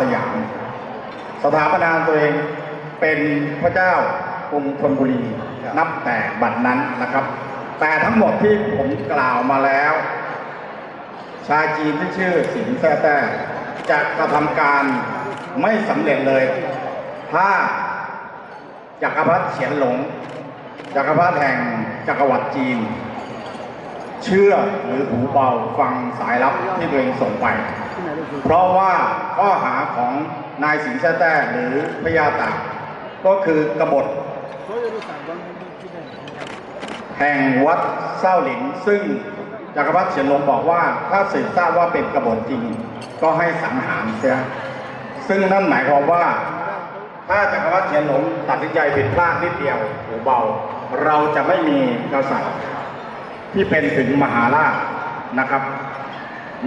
สยาม สถาปนาตัวเองเป็นพระเจ้ากรุงธนบุรีนับแต่บัดนั้นนะครับ แต่ทั้งหมดที่ผมกล่าวมาแล้ว ชาวจีนที่ชื่อสิงแท้แต้จะกระทำการไม่สำเร็จเลย ถ้าจักรพรรดิเฉียนหลง จักรพรรดิแห่งจักรวรรดิจีน เชื่อหรือหูเบาฟังสายลับที่ตัวเองส่งไป เพราะว่าข้อหาของนายสิงแท้แต้หรือพญาตากก็คือกบฏแห่งวัดเศร้าหลิน ซึ่งจักรพรรดิเฉียนหลงบอกว่า ถ้าสืบทราบว่าเป็นกบฏจริง ก็ให้สังหารเสียซึ่งนั่นหมายความว่า ถ้าจักรพรรดิเฉียนหลงตัดสินใจผิดพลาดนิดเดียวหูเบา เราจะไม่มีกษัตริย์ที่เป็นถึงมหาราชนะครับ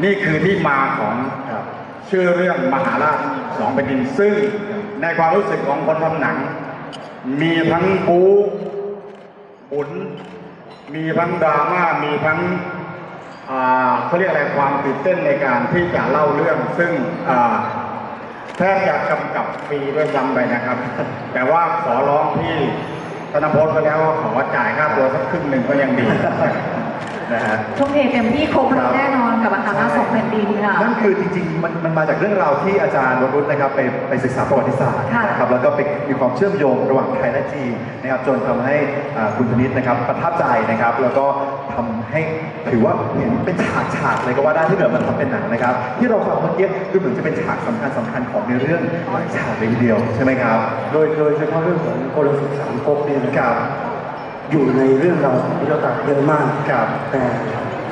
นี่คือที่มาของชื่อเรื่องมหาราชสองแผ่นดินซึ่งในความรู้สึกของคนทำหนัง มีทั้งบู๊บุญมีทั้งดราม่ามีทั้งเขาเรียกอะไรความตื่นเต้นในการที่จะเล่าเรื่อง ซึ่งแทบจะกำกับฟรีด้วยซ้ำไปนะครับ แต่ว่าขอร้องพี่ธนพลไปแล้วว่าขอจ่ายค่าตัวสักครึ่งหนึ่งก็ยังดี นะฮะ ทุ่มเทเต็มที่ครบรถแน่นอนกับอาคารราชสองแผ่นดินค่ะ นั่นคือจริงๆ มันมันมาจากเรื่องราวที่อาจารย์วรุษนะครับไปไปศึกษาประวัติศาสตร์ค่ะนะครับแล้วก็ไปมีความเชื่อมโยงระหว่างไทยและจีนนะครับจนทำให้อ่าคุณธนิตนะครับประทับใจนะครับ แล้วก็ทำให้ถือว่าเห็นเป็นฉากฉากๆเลยก็ว่าได้ที่เกิดมาทำเป็นหนังนะครับ ที่เราฟังเมื่อกี้ดูเหมือนจะเป็นฉากสำคัญสำคัญของในเรื่องหลายฉากเลยทีเดียวใช่ไหมครับ โดยโดยเฉพาะเรื่องของกลศึกสามก๊กเนี่ยนะครับ อยู่ในเรื่องราวของพระเจ้าตากเยอะมาก ครับแต่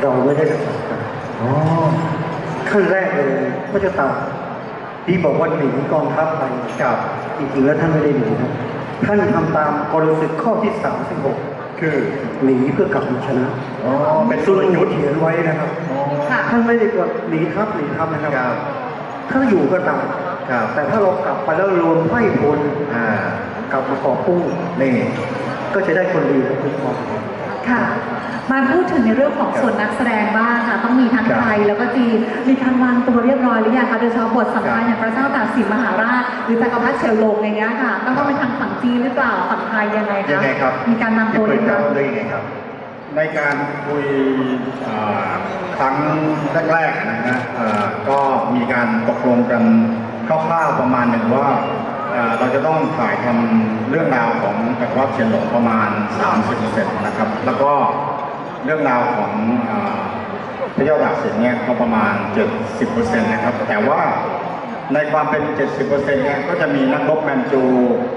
เราไม่ได้ศึกษากันอ๋อขั้นแรกเลยพระเจ้าตากที่บอกว่าหนีกองทัพไปครับจริงๆแล้วท่านไม่ได้หนีนะท่านทำตามกลศึกข้อที่สามสิบหกคือหนีเพื่อกลับมาชนะอ๋อเป็นซุตันวหนูยุทธเขียนไว้นะครับอ๋อค่ะ ท่านไม่ได้กว่าหนีทัพหนีทัพนะครับครับถ้าอยู่ก็ตามครับ แต่ถ้าเรากลับไปแล้วรวมไพร่พลอ่ากลับมาขอบกู้นี่ ก็จะได้คนดีมาคุ้มครองค่ะ มาพูดถึงในเรื่องของส่วนนักแสดงบ้างค่ะ ต้องมีทั้งครับไทยแล้วก็จีน มีการวางตัวเรียบร้อยหรือยังคะโดยเฉพาะบทสำคัญครับอย่างพระเจ้าตากสินมหาราช หรือจักรพรรดิเฉลิงอย่างเงี้ยค่ะต้องต้องเป็นทางฝั่งจีนหรือเปล่าฝั่งไทยยังไงคะยังไงครับมีการนำตัวเลเรียบร้อยได้ยังไงครับ ในการคุยอ่าครั้งแรกๆนะฮะเอ่อก็มีการตกลงกันคร่าวๆประมาณหนึ่งว่า เราจะต้องถ่ายทำเรื่องราวของจักรวรรดิเฉียนหลงประมาณ 30%นะครับ แล้วก็เรื่องราวของพระเจ้าตากสินเนี่ยก็ประมาณ 70%นะครับ แต่ว่าในความเป็น 70%เนี่ยก็จะมีนักรบแมนจู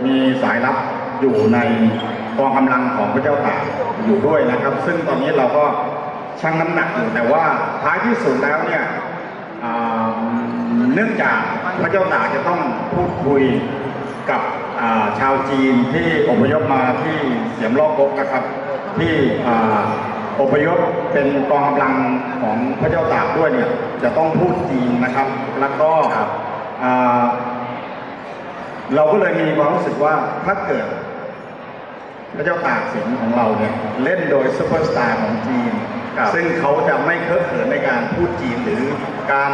มีสายลับอยู่ในกองกำลังของพระเจ้าตากอยู่ด้วยนะครับ ซึ่งตอนนี้เราก็ชั่งน้ำหนักอยู่แต่ว่าท้ายที่สุดแล้วเนี่ยเนื่องจากพระเจ้าตากจะต้องพูดคุย กับอ่าชาวจีนที่อพยพมาที่เสียมลอกกกนะครับ ที่อ่าอพยพเป็นกองกำลังของพระเจ้าตากด้วยเนี่ยจะต้องพูดจีนนะครับ แล้วก็อ่าเราก็เลยมีความรู้สึกว่าถ้าเกิด พระเจ้าตากสินของเราเนี่ยเล่นโดยซูเปอร์สตาร์ของจีนครับซึ่งเขาจะไม่เคอะเขินในการพูดจีนหรือการ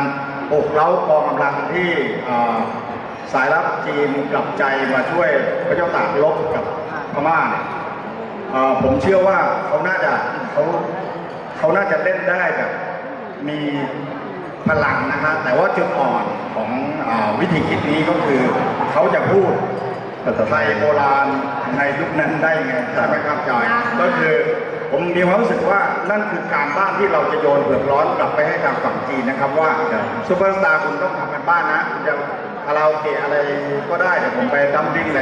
ปลุกเร้ากองกำลังที่เอ่อ สายลับจีนกลับใจมาช่วยพระเจ้าตากลบกับพม่าเนี่ยเอ่อผมเชื่อว่าเขาน่าจะเขาเขาน่าจะเล่นได้แบบมีพลังนะฮะแต่ว่าจุดอ่อนของอาวิธีคิดนี้ก็คือเขาจะพูดภาษาไทยโบราณในยุคนั้นได้ไงใช่ไหมครับจอยก็คือผมมีความรู้สึกว่านั่นคือการบ้านที่เราจะโยนเผือกร้อนกลับไปให้ทางฝั่งจีนนะครับ ว่าซูเปอร์สตาร์คุณต้องทำกันบ้านนะคุณจะ คาราโอเกะอะไรก็ได้เดี๋ยวผมไปดัมบิ้งใน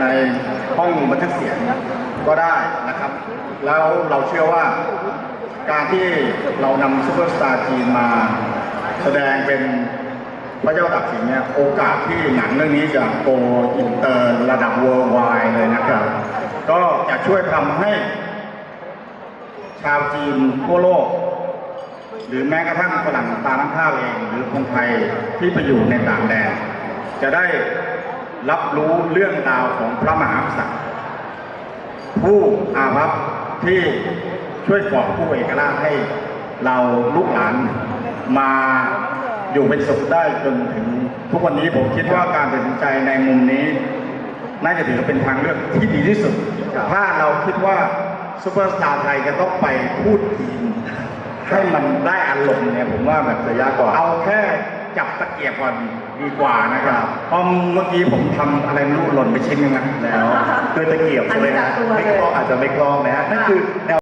ในห้องบันทึกเสียงก็ได้นะครับ แล้วเราเชื่อว่าการที่เรานำซูเปอร์สตาร์จีนมาแสดงเป็นพระเจ้าตากสินเนี่ยโอกาสที่หนังเรื่องนี้จะโกอินเตอร์ระดับ worldwide เลยนะครับ ก็จะช่วยทำให้ ชาวจีนทั่วโลก หรือแม้กระทั่งฝรั่งตาน้ำข้าวเอง หรือคนไทยที่ไปอยู่ในต่างแดน จะได้รับรู้เรื่องราวของพระมหากษัตริย์ผู้อาภัพที่ช่วยกอบผู้เอกราชให้เราลูกหลานมาอยู่เป็นสุขได้จนถึงทุกวันนี้ผมคิดว่าการตัดสินใจในมุมนี้ น่าจะถือเป็นทางเลือกที่ดีที่สุด ถ้าเราคิดว่าซูเปอร์สตาร์ไทยจะต้องไปพูดทีมให้มันได้อารมณ์เนี่ยผมว่าแบบจะยากกว่าเอาแค่ จับตะเกียบก่อนดีกว่านะครับเพราะเมื่อกี้ผมทำอะไรไม่รู้หล่นไปชิ้นนึงนะแล้วด้วยตะเกียบใช่ไหมฮะอันนี้จับตัวเลยไม่คล่องอาจจะไม่คล่องนะฮะนั่นคือแนว